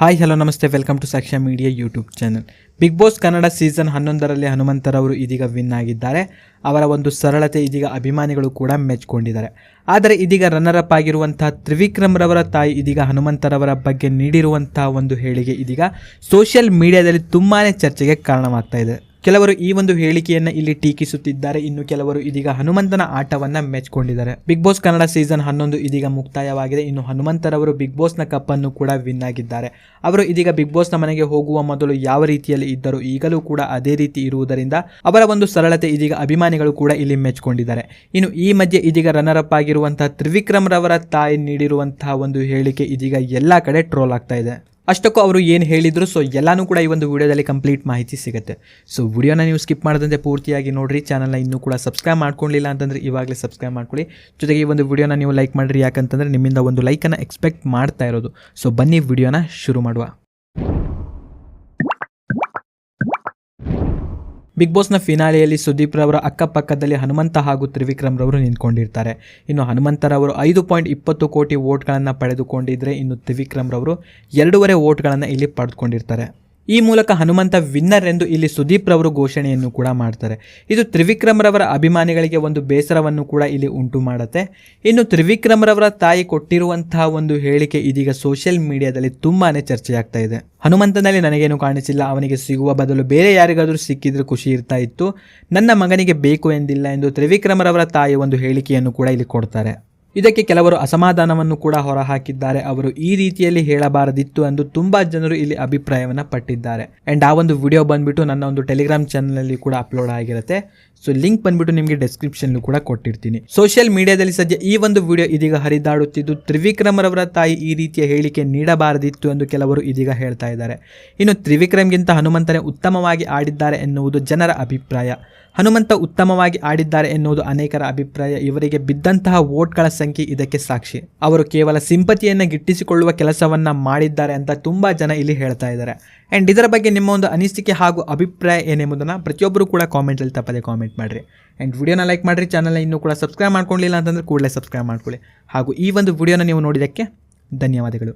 Hi hello ನಮಸ್ತೆ. Welcome to Sakshya media YouTube channel big boss Kannada season ಹನ್ನೊಂದರಲ್ಲಿ ಹನುಮಂತರವರು ಇದೀಗ ವಿನ್ ಆಗಿದ್ದಾರೆ. ಅವರ ಒಂದು ಸರಳತೆ ಇದೀಗ ಅಭಿಮಾನಿಗಳು ಕೂಡ ಮೆಚ್ಕೊಂಡಿದ್ದಾರೆ. ಆದರೆ ಇದೀಗ ರನ್ನರ್ ಅಪ್ ಆಗಿರುವಂತಹ ತ್ರಿವಿಕ್ರಮ್ ರವರ ತಾಯಿ ಇದೀಗ ಹನುಮಂತರವರ ಬಗ್ಗೆ ನೀಡಿರುವಂತಹ ಒಂದು ಹೇಳಿಕೆ ಇದೀಗ ಸೋಷಿಯಲ್ ಮೀಡಿಯಾದಲ್ಲಿ ತುಂಬಾ ಚರ್ಚೆಗೆ ಕಾರಣವಾಗ್ತಾ ಇದೆ. ಕೆಲವರು ಈ ಒಂದು ಹೇಳಿಕೆಯನ್ನ ಇಲ್ಲಿ ಟೀಕಿಸುತ್ತಿದ್ದಾರೆ. ಇನ್ನು ಕೆಲವರು ಇದೀಗ ಹನುಮಂತನ ಆಟವನ್ನ ಮೆಚ್ಕೊಂಡಿದ್ದಾರೆ. ಬಿಗ್ ಬಾಸ್ ಕನ್ನಡ ಸೀಸನ್ ಹನ್ನೊಂದು ಇದೀಗ ಮುಕ್ತಾಯವಾಗಿದೆ. ಇನ್ನು ಹನುಮಂತರವರು ಬಿಗ್ ಬಾಸ್ನ ಕಪ್ ಅನ್ನು ಕೂಡ ವಿನ್ ಆಗಿದ್ದಾರೆ. ಅವರು ಇದೀಗ ಬಿಗ್ ಬಾಸ್ನ ಮನೆಗೆ ಹೋಗುವ ಮೊದಲು ಯಾವ ರೀತಿಯಲ್ಲಿ ಇದ್ದರು? ಈಗಲೂ ಕೂಡ ಅದೇ ರೀತಿ ಇರುವುದರಿಂದ ಅವರ ಒಂದು ಸರಳತೆ ಇದೀಗ ಅಭಿಮಾನಿಗಳು ಕೂಡ ಇಲ್ಲಿ ಮೆಚ್ಕೊಂಡಿದ್ದಾರೆ. ಇನ್ನು ಈ ಮಧ್ಯೆ ಇದೀಗ ರನ್ನರ್ ಅಪ್ ಆಗಿರುವಂತಹ ತ್ರಿವಿಕ್ರಮ್ ರವರ ತಾಯಿ ನೀಡಿರುವಂತಹ ಒಂದು ಹೇಳಿಕೆ ಇದೀಗ ಎಲ್ಲಾ ಕಡೆ ಟ್ರೋಲ್ ಆಗ್ತಾ ಇದೆ. ಅಷ್ಟಕ್ಕೂ ಅವರು ಏನು ಹೇಳಿದರು ಸೊ ಎಲ್ಲನೂ ಕೂಡ ಈ ಒಂದು ವಿಡಿಯೋದಲ್ಲಿ ಕಂಪ್ಲೀಟ್ ಮಾಹಿತಿ ಸಿಗುತ್ತೆ. ಸೊ ವಿಡಿಯೋನ ನೀವು ಸ್ಕಿಪ್ ಮಾಡದಂತೆ ಪೂರ್ತಿಯಾಗಿ ನೋಡಿರಿ ಚಾನಲ್ನ ಇನ್ನೂ ಕೂಡ ಸಬ್ಸ್ಕ್ರೈಬ್ ಮಾಡ್ಕೊಂಡಿಲ್ಲ ಅಂತಂದರೆ ಇವಾಗಲೇ ಸಬ್ಸ್ಕ್ರೈಬ್ ಮಾಡ್ಕೊಳ್ಳಿ. ಜೊತೆಗೆ ಈ ಒಂದು ವಿಡಿಯೋನ ನೀವು ಲೈಕ್ ಮಾಡಿರಿ ಯಾಕಂತಂದ್ರೆ ನಿಮ್ಮಿಂದ ಒಂದು ಲೈಕನ್ನು ಎಕ್ಸ್ಪೆಕ್ಟ್ ಮಾಡ್ತಾ ಇರೋದು. ಸೊ ಬನ್ನಿ ವಿಡಿಯೋನ ಶುರು ಮಾಡುವ. ಬಿಗ್ ಬಾಸ್ನ ಫಿನಾಲೆಯಲ್ಲಿ ಸುದೀಪ್ ರವರ ಅಕ್ಕಪಕ್ಕದಲ್ಲಿ ಹನುಮಂತ ಹಾಗೂ ತ್ರಿವಿಕ್ರಮ್ ರವರು ನಿಂತ್ಕೊಂಡಿರ್ತಾರೆ. ಇನ್ನು ಹನುಮಂತರವರು ಐದು ಪಾಯಿಂಟ್ ಇಪ್ಪತ್ತು ಕೋಟಿ ವೋಟ್ಗಳನ್ನು ಪಡೆದುಕೊಂಡಿದ್ದರೆ ಇನ್ನು ತ್ರಿವಿಕ್ರಮ್ ರವರು ಎರಡೂವರೆ ವೋಟ್ಗಳನ್ನು ಇಲ್ಲಿ ಪಡೆದುಕೊಂಡಿರ್ತಾರೆ. ಈ ಮೂಲಕ ಹನುಮಂತ ವಿನ್ನರ್ ಎಂದು ಇಲ್ಲಿ ಸುದೀಪ್ ರವರು ಘೋಷಣೆಯನ್ನು ಕೂಡ ಮಾಡ್ತಾರೆ. ಇದು ತ್ರಿವಿಕ್ರಮ್ ರವರ ಅಭಿಮಾನಿಗಳಿಗೆ ಒಂದು ಬೇಸರವನ್ನು ಕೂಡ ಇಲ್ಲಿ ಉಂಟು ಮಾಡುತ್ತೆ. ಇನ್ನು ತ್ರಿವಿಕ್ರಮ್ ರವರ ತಾಯಿ ಕೊಟ್ಟಿರುವಂತಹ ಒಂದು ಹೇಳಿಕೆ ಇದೀಗ ಸೋಷಿಯಲ್ ಮೀಡಿಯಾದಲ್ಲಿ ತುಂಬಾನೇ ಚರ್ಚೆಯಾಗ್ತಾ ಇದೆ. ಹನುಮಂತನಲ್ಲಿ ನನಗೇನು ಕಾಣಿಸಿಲ್ಲ, ಅವನಿಗೆ ಸಿಗುವ ಬದಲು ಬೇರೆ ಯಾರಿಗಾದರೂ ಸಿಕ್ಕಿದ್ರೆ ಖುಷಿ ಇರ್ತಾ ಇತ್ತು. ನನ್ನ ಮಗನಿಗೆ ಬೇಕು ಎಂದಿಲ್ಲ ಎಂದು ತ್ರಿವಿಕ್ರಮರವರ ತಾಯಿ ಒಂದು ಹೇಳಿಕೆಯನ್ನು ಕೂಡ ಇಲ್ಲಿ ಕೊಡ್ತಾರೆ. ಇದಕ್ಕೆ ಕೆಲವರು ಅಸಮಾಧಾನವನ್ನು ಕೂಡ ಹೊರಹಾಕಿದ್ದಾರೆ. ಅವರು ಈ ರೀತಿಯಲ್ಲಿ ಹೇಳಬಾರದಿತ್ತು ಎಂದು ತುಂಬಾ ಜನರು ಇಲ್ಲಿ ಅಭಿಪ್ರಾಯವನ್ನು ಪಟ್ಟಿದ್ದಾರೆ. ಅಂಡ್ ಆ ಒಂದು ವಿಡಿಯೋ ಬಂದ್ಬಿಟ್ಟು ನನ್ನ ಒಂದು ಟೆಲಿಗ್ರಾಮ್ ಚಾನಲ್ ಕೂಡ ಅಪ್ಲೋಡ್ ಆಗಿರುತ್ತೆ. ಸೊ ಲಿಂಕ್ ಬಂದ್ಬಿಟ್ಟು ನಿಮಗೆ ಡೆಸ್ಕ್ರಿಪ್ಷನ್ ಕೂಡ ಕೊಟ್ಟಿರ್ತೀನಿ. ಸೋಷಿಯಲ್ ಮೀಡಿಯಾದಲ್ಲಿ ಸದ್ಯ ಈ ಒಂದು ವಿಡಿಯೋ ಇದೀಗ ಹರಿದಾಡುತ್ತಿದ್ದು ತ್ರಿವಿಕ್ರಮರವರ ತಾಯಿ ಈ ರೀತಿಯ ಹೇಳಿಕೆ ನೀಡಬಾರದಿತ್ತು ಎಂದು ಕೆಲವರು ಇದೀಗ ಹೇಳ್ತಾ ಇದ್ದಾರೆ. ಇನ್ನು ತ್ರಿವಿಕ್ರಮ್ಗಿಂತ ಹನುಮಂತನೇ ಉತ್ತಮವಾಗಿ ಆಡಿದ್ದಾರೆ ಎನ್ನುವುದು ಜನರ ಅಭಿಪ್ರಾಯ. ಹನುಮಂತ ಉತ್ತಮವಾಗಿ ಆಡಿದ್ದಾರೆ ಎನ್ನುವುದು ಅನೇಕರ ಅಭಿಪ್ರಾಯ. ಇವರಿಗೆ ಬಿದ್ದಂತಹ ವೋಟ್ಗಳ ಸಂಖ್ಯೆ ಇದಕ್ಕೆ ಸಾಕ್ಷಿ. ಅವರು ಕೇವಲ ಸಿಂಪತಿಯನ್ನು ಗಿಟ್ಟಿಸಿಕೊಳ್ಳುವ ಕೆಲಸವನ್ನ ಮಾಡಿದ್ದಾರೆ ಅಂತ ತುಂಬಾ ಜನ ಇಲ್ಲಿ ಹೇಳ್ತಾ ಇದ್ದಾರೆ. ಅಂಡ್ ಇದರ ಬಗ್ಗೆ ನಿಮ್ಮ ಒಂದು ಅನಿಸಿಕೆ ಹಾಗೂ ಅಭಿಪ್ರಾಯ ಏನೆಂಬುದನ್ನು ಪ್ರತಿಯೊಬ್ಬರು ಕೂಡ ಕಾಮೆಂಟಲ್ಲಿ ತಪ್ಪದೆ ಕಾಮೆಂಟ್ ಮಾಡಿರಿ. ಆ್ಯಂಡ್ ವಿಡಿಯೋನ ಲೈಕ್ ಮಾಡಿರಿ ಚಾನಲ್ನ ಇನ್ನೂ ಕೂಡ ಸಬ್ಸ್ಕ್ರೈಬ್ ಮಾಡ್ಕೊಳ್ಳಿಲ್ಲ ಅಂತಂದ್ರೆ ಕೂಡಲೇ ಸಬ್ಸ್ಕ್ರೈಬ್ ಮಾಡ್ಕೊಳ್ಳಿ. ಹಾಗೂ ಈ ಒಂದು ವಿಡಿಯೋನ ನೀವು ನೋಡಿದ್ದಕ್ಕೆ ಧನ್ಯವಾದಗಳು.